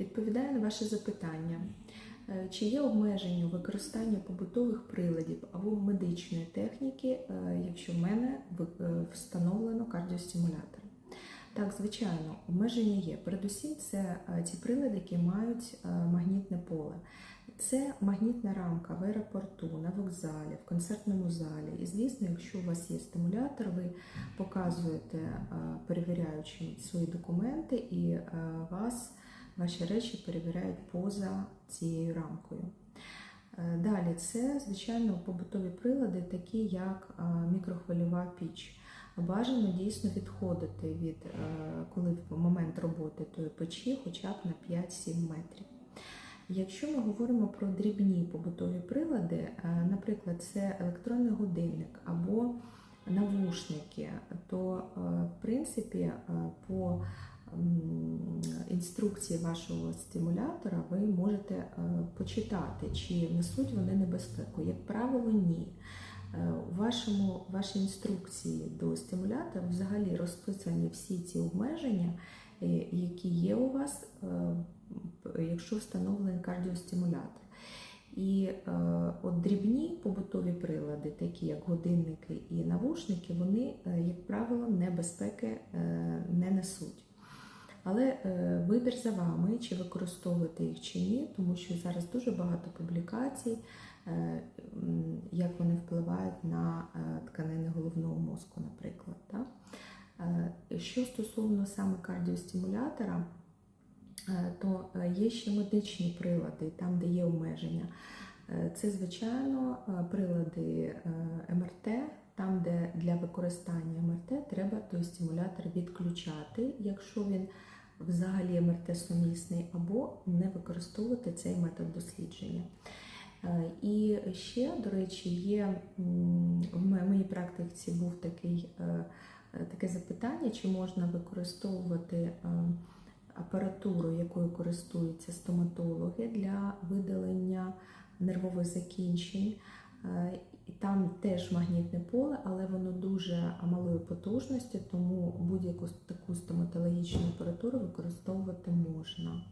Відповідаю на ваше запитання. Е, Чи є обмеження у використанні побутових приладів або медичної техніки, е, якщо в мене е, встановлено кардіостимулятор? Так, звичайно, обмеження є. Передусім, це ті прилади, які мають магнітне поле. Це магнітна рамка в аеропорту, на вокзалі, в концертному залі. І звісно, якщо у вас є стимулятор, ви показуєте перевіряючим свої документи, і вас ваші речі перевіряють поза цією рамкою. Е, Далі це, звичайно, побутові прилади, такі як е, мікрохвильова піч. Бажано дійсно відходити від е, коли в момент роботи тої печі хоча б на 5-7 метрів. Якщо ми говоримо про дрібні побутові прилади, наприклад, це електронний годинник або навушники, то в принципі по інструкції вашого стимулятора ви можете е, почитати, чи несуть вони небезпеку. Як правило, ні. Е, У вашому, вашій інструкції до стимулятора взагалі розписані всі ці обмеження, е, які є у вас, якщо встановлений кардіостимулятор. І от дрібні побутові прилади, такі як годинники і навушники, вони, як правило, небезпеки не несуть. Але е, вибір за вами, чи використовувати їх чи ні, тому що зараз дуже багато публікацій, е, як вони впливають на е, тканини головного мозку, наприклад. Так? Що стосовно саме кардіостимулятора, то є ще медичні прилади, там, де є обмеження. Це, звичайно, прилади МРТ, там, де для використання МРТ треба той стимулятор відключати, якщо він взагалі МРТ сумісний, або не використовувати цей метод дослідження. Е, І ще, до речі, є в моїй практиці був такий, е, е, таке запитання, чи можна використовувати апаратуру, якою користуються стоматологи для видалення нервових закінчень. Е, там теж магнітне поле, але воно дуже малої потужності, тому будь-яку таку стоматологічну апаратуру використовувати можна.